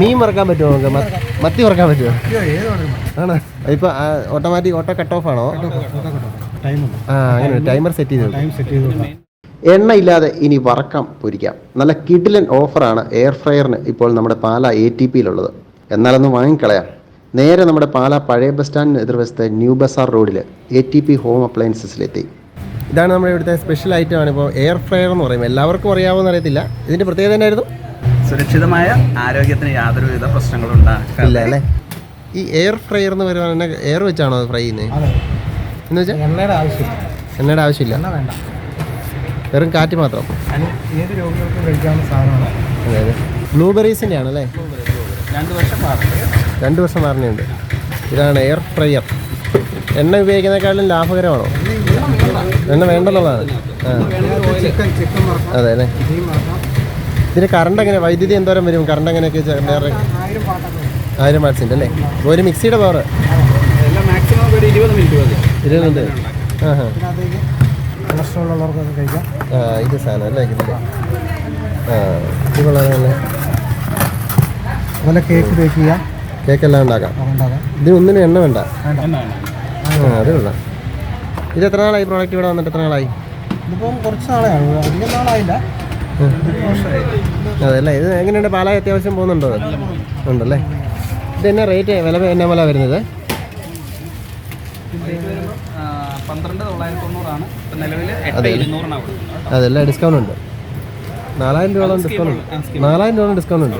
മീൻ മറക്കാൻ പറ്റുമോ നമുക്ക്? മത്തി മറക്കാൻ പറ്റുമോ? ആണോ? ഇപ്പൊ ഓട്ടോമാറ്റിക് ഓട്ടോ കട്ട് ഓഫ് ആണോ? ആ അങ്ങനെ ടൈമർ സെറ്റ് ചെയ്തത് ടൈം സെറ്റ് ചെയ്ത് എണ്ണ ഇല്ലാതെ ഇനി വറക്കാം പൊരിക്കാം. നല്ല കിഡിലൻ ഓഫറാണ് എയർ ഫ്രയറിന് ഇപ്പോൾ നമ്മുടെ പാല എ ടി പിയിലുള്ളത് എന്നാലൊന്ന് വാങ്ങിക്കളയാം. നേരെ നമ്മുടെ പാല പഴയ ബസ് സ്റ്റാൻഡിന് എതിർവശത്തെ ന്യൂ ബസാർ റോഡിൽ എ ടി പി ഹോം അപ്ലയൻസസിലെത്തി ഇതാണ് നമ്മുടെ ഇവിടുത്തെ സ്പെഷ്യൽ ഐറ്റം ആണ് ഇപ്പോൾ എയർ ഫ്രയർ എന്ന് പറയുമ്പോൾ എല്ലാവർക്കും അറിയാവുന്ന അറിയത്തില്ല. ഇതിന്റെ പ്രത്യേകത എന്നായിരുന്നു? സുരക്ഷിതമായ ആരോഗ്യത്തിന് യാതൊരുവിധ പ്രശ്നങ്ങളും ഉണ്ടാകില്ല ഉണ്ടാക്കില്ല ഈ എയർ ഫ്രയർ എന്ന് പറയുന്നത് എയർ വെച്ചാണോ ഫ്രൈ ചെയ്യുന്നത് എന്ന് വെച്ചാൽ എണ്ണയുടെ ആവശ്യമില്ല. എണ്ണയുടെ ആവശ്യമില്ല. എണ്ണ വേണ്ട. വെറും കാറ്റ് മാത്രം. ഏത് രോഗികൾക്കും കഴിക്കാവുന്ന സാധനമാണ്. അതായത് ബ്ലൂബെറീസിന്റെ ആണല്ലേ രണ്ട് വർഷം രണ്ട് വർഷം വാറണ്ടിയുണ്ട് ഇതാണ് എയർ ഫ്രയർ എണ്ണ ഉപയോഗിക്കുന്നതിനേക്കാളും ലാഭകരമാണോ? എണ്ണ വേണ്ടെന്നുള്ളതാണ്. അതെ അല്ലേ? ഇതിന് കറണ്ട് എങ്ങനെ? വൈദ്യുതി എന്തോരം വരും? കറണ്ട് എങ്ങനെയൊക്കെ ചെ- വേറെ ആയിരം വാട്സിന്റെ അല്ലേ? ഒരു മിക്സിയുടെ പവർ എല്ലാം മാക്സിമം ഒരു ഇരുപത് മിനിറ്റ് ആ ഹാ കൊളസ്ട്രോൾ ഉള്ളവർക്കൊക്കെ കഴിക്കാം. ആ ഇത് സാധനം അല്ലേ? ഇതിന്റെ ആ ഇത് അതുപോലെ കേക്ക് ബേക്ക് ചെയ്യാം. കേക്കെല്ലാം ഉണ്ടാക്കാം. അതുണ്ടാകാം ഇതിനൊന്നിനും എണ്ണ വേണ്ട. ആ അത് കൊള്ളാം. ഇത് എത്ര നാളായി പ്രോഡക്റ്റ് ഇവിടെ വന്നിട്ട്? എത്ര നാളായി? ഇതിപ്പം കുറച്ച് നാളെ അധികം നാളായില്ല. അതെ അല്ലേ ഇത് എങ്ങനെയുണ്ട്? പാലായി അത്യാവശ്യം പോകുന്നുണ്ടോ? ഉണ്ടല്ലേ? ഇത് എന്നാ റേറ്റ് വില എന്നാ വില വരുന്നത്? അതെല്ലാം ഡിസ്കൗണ്ട് ഉണ്ട്. നാലായിരം രൂപ ഡിസ്കൗണ്ട് ഉണ്ട്. നാലായിരം രൂപ ഡിസ്കൗണ്ട് ഉണ്ട്.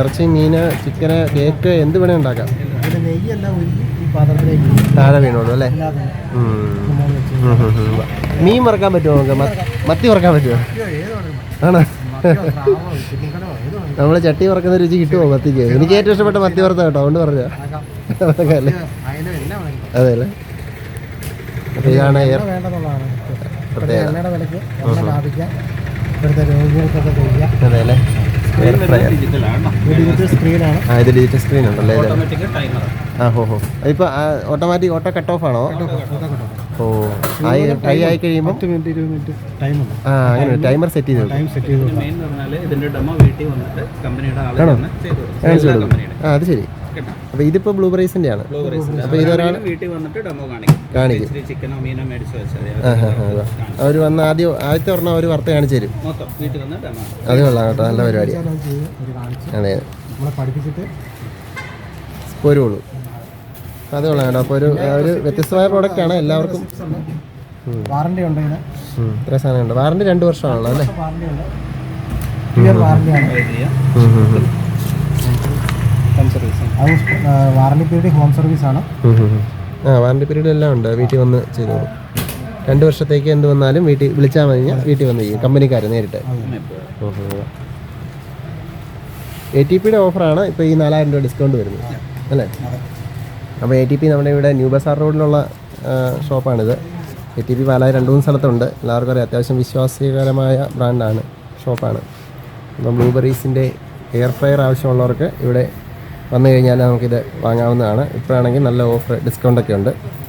ഇറച്ചി മീന് ചിക്കന് കേക്ക് എന്ത് വേണേ ഉണ്ടാക്കാം. താഴെ വീണോളൂ അല്ലേ? മീൻ മറക്കാൻ പറ്റുമോ നമുക്ക്? മത്തി മറക്കാൻ പറ്റുമോ? ആണോ? നമ്മൾ ചട്ടി വറക്കുന്ന രുചി കിട്ടുമോ മത്തിക്ക്? എനിക്ക് ഏറ്റവും ഇഷ്ടപ്പെട്ട മത്തി വറുത്ത കേട്ടോ അതുകൊണ്ട് പറഞ്ഞു അതെ അല്ലേ? ഇതാണ് ഇത് ഡിജിറ്റൽ സ്ക്രീൻ ഉണ്ടല്ലേ ആ ഹോ ഹോ. ഓട്ടോമാറ്റിക് ഓട്ടോ കട്ട് ഓഫ് ആണോ? ഓ ആയി ആയി ആയി കഴിയുമ്പോൾ പത്ത് മിനിറ്റ് ഇരുപത് മിനിറ്റ് ടൈമുണ്ട് ആ അങ്ങനെ ടൈമർ സെറ്റ് ചെയ്ത് ടൈം സെറ്റ് ചെയ്ത് മെയിൻ പറഞ്ഞാൽ ഇതിന്റെ ഡെമോ വീട്ടിൽ വന്നിട്ട് കമ്പനിയുടെ കമ്പനിയുടെ ആ അത് ശരി. അപ്പോൾ ബ്ലൂ ബ്ലൂബെറീസിന്റെ ആണ്. അപ്പോൾ ഇതൊരാൾ വീട്ടിൽ വന്നിട്ട് ഡെമോ കാണിക്കും. കാണിക്കും. ചിക്കനോ മീനോ മേടിച്ചു വെച്ചാൽ അവർ വന്ന് ആദ്യം ആദ്യത്തെ ഒരെണ്ണം അവർ വർത്ത കാണിച്ചു തരും. വീട്ടിൽ വന്ന് ഡെമോ അത് കൊള്ളാം കേട്ടോ. നല്ല പരിപാടിയാണ് അതെ. പഠിപ്പിച്ചിട്ട് പോരുള്ളൂ. അത് കൊള്ളാം കേട്ടോ. അപ്പോൾ ഒരു ഒരു വ്യത്യസ്തമായ പ്രോഡക്റ്റാണ് എല്ലാവർക്കും. വാറണ്ടി ഉണ്ട് ഇതിന്. ഇത്ര സാധനമുണ്ട് വാറണ്ടി രണ്ട് വർഷമാണല്ലോ അല്ലേ? വാറണ്ടി പീരീഡ് ഹോം സർവീസ് ആണ്. ആ വാറണ്ടി പീരീഡ് എല്ലാം ഉണ്ട്. വീട്ടിൽ വന്ന് ചെയ്തോളൂ. രണ്ട് വർഷത്തേക്ക് എന്ത് വന്നാലും വീട്ടിൽ വിളിച്ചാൽ മതി. ഞാൻ വീട്ടിൽ വന്ന് ചെയ്യും. കമ്പനിക്കാർ നേരിട്ട്. എ ടി പിയുടെ ഓഫറാണ് ഇപ്പോൾ ഈ നാലായിരം രൂപ ഡിസ്കൗണ്ട് വരുന്നത്. അല്ലേ? അപ്പോൾ എ ടി പി നമ്മുടെ ഇവിടെ ന്യൂ ബസാർ റോഡിലുള്ള ഷോപ്പാണിത്. എ ടി പി പാലായി രണ്ട് മൂന്ന് സ്ഥലത്തുണ്ട്. എല്ലാവർക്കും അറിയാം അത്യാവശ്യം വിശ്വാസ്യകരമായ ബ്രാൻഡാണ് ഷോപ്പാണ്. അപ്പം ബ്ലൂബെറീസിന്റെ എയർ ഫ്രയർ ആവശ്യമുള്ളവർക്ക് ഇവിടെ വന്നു കഴിഞ്ഞാൽ നമുക്കിത് വാങ്ങാവുന്നതാണ്. ഇപ്പോഴാണെങ്കിൽ നല്ല ഓഫർ ഡിസ്കൗണ്ടൊക്കെ ഉണ്ട്.